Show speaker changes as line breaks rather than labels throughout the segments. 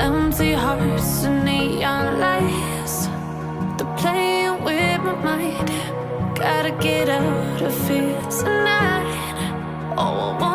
empty hearts and neon lights. They're playing with my mind. Gotta get out of here tonight. Oh,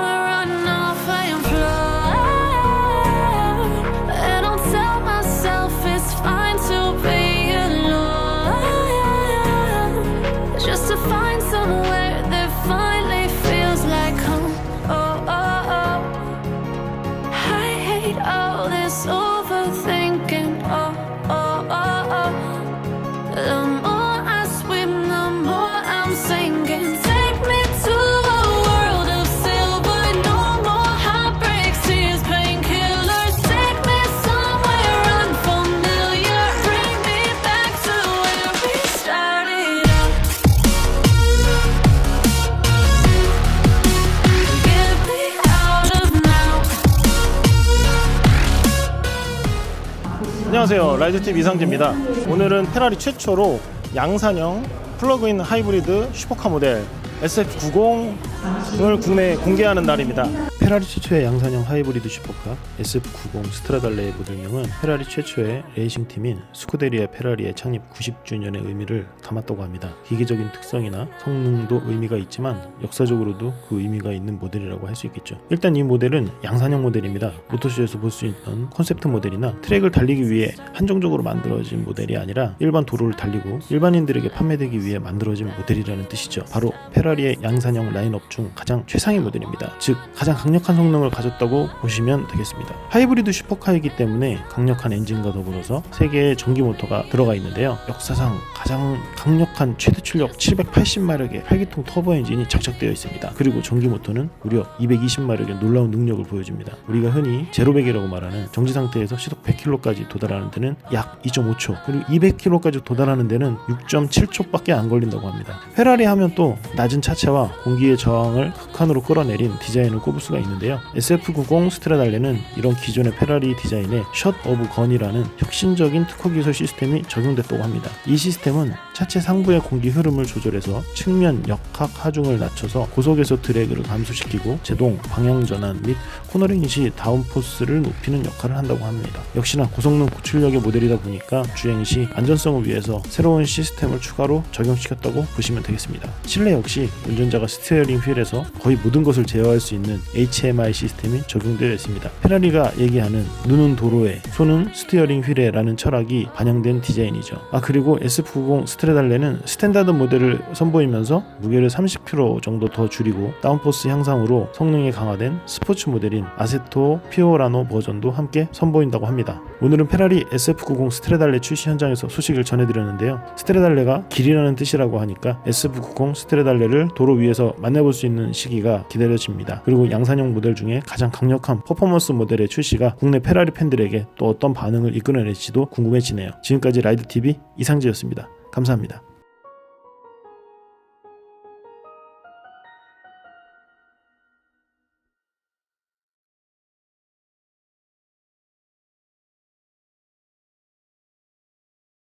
안녕하세요. 라이드TV 이상재입니다. 오늘은 페라리 최초로 양산형 플러그인 하이브리드 슈퍼카 모델 SF90을 국내에 공개하는 날입니다 페라리 최초의 양산형 하이브리드 슈퍼카 SF90 스트라달레 모델명은 페라리 최초의 레이싱팀인 스쿠데리아 페라리의 창립 90주년의 의미를 담았다고 합니다 기계적인 특성이나 성능도 의미가 있지만 역사적으로도 그 의미가 있는 모델이라고 할 수 있겠죠 일단 이 모델은 양산형 모델입니다 모터쇼에서 볼 수 있는 콘셉트 모델이나 트랙을 달리기 위해 한정적으로 만들어진 모델이 아니라 일반 도로를 달리고 일반인들에게 판매되기 위해 만들어진 모델이라는 뜻이죠. 바로 페라리의 양산형 라인업 중 가장 최상의 모델입니다. 즉 가장 강력 한 성능을 가졌다고 보시면 되겠습니다. 하이브리드 슈퍼카이기 때문에 강력한 엔진과 더불어서 세 개의 전기 모터가 들어가 있는데요. 역사상 가장 강력한 최대 출력 780마력의 8기통 터보 엔진이 장착되어 있습니다. 그리고 전기 모터는 무려 220마력의 놀라운 능력을 보여줍니다. 우리가 흔히 제로백이라고 말하는 정지 상태에서 시속 100km까지 도달하는 데는 약 2.5초, 그리고 200km까지 도달하는 데는 6.7초밖에 안 걸린다고 합니다. 페라리 하면 또 낮은 차체와 공기의 저항을 극한으로 끌어내린 디자인을 꼽을 수가 있 는데요. SF90 스트라달레는 이런 기존의 페라리 디자인에 샷 오브 건이라는 혁신적인 특허 기술 시스템이 적용됐다고 합니다. 이 시스템은 차체 상부의 공기 흐름을 조절해서 측면 역학 하중을 낮춰서 고속에서 드래그를 감소시키고 제동, 방향 전환 및 코너링 시 다운포스를 높이는 역할을 한다고 합니다. 역시나 고성능 고출력의 모델이다 보니까 주행 시 안전성을 위해서 새로운 시스템을 추가로 적용시켰다고 보시면 되겠습니다. 실내 역시 운전자가 스티어링 휠에서 거의 모든 것을 제어할 수 있는 HMI 시스템이 적용되어 있습니다. 페라리가 얘기하는 눈은 도로에, 손은 스티어링 휠에라는 철학이 반영된 디자인이죠. 아 그리고 SF90 스트레달레는 스탠다드 모델을 선보이면서 무게를 30kg 정도 더 줄이고 다운포스 향상으로 성능이 강화된 스포츠 모델인 아세토 피오라노 버전도 함께 선보인다고 합니다. 오늘은 페라리 SF90 스트레달레 출시 현장에서 소식을 전해드렸는데요. 스트레달레가 길이라는 뜻이라고 하니까 SF90 스트레달레를 도로 위에서 만나볼 수 있는 시기가 기다려집니다. 그리고 양산형 모델 중에 가장 강력한 퍼포먼스 모델의 출시가 국내 페라리 팬들에게 또 어떤 반응을 이끌어낼지도 궁금해지네요. 지금까지 라이드 TV 이상재였습니다. 감사합니다.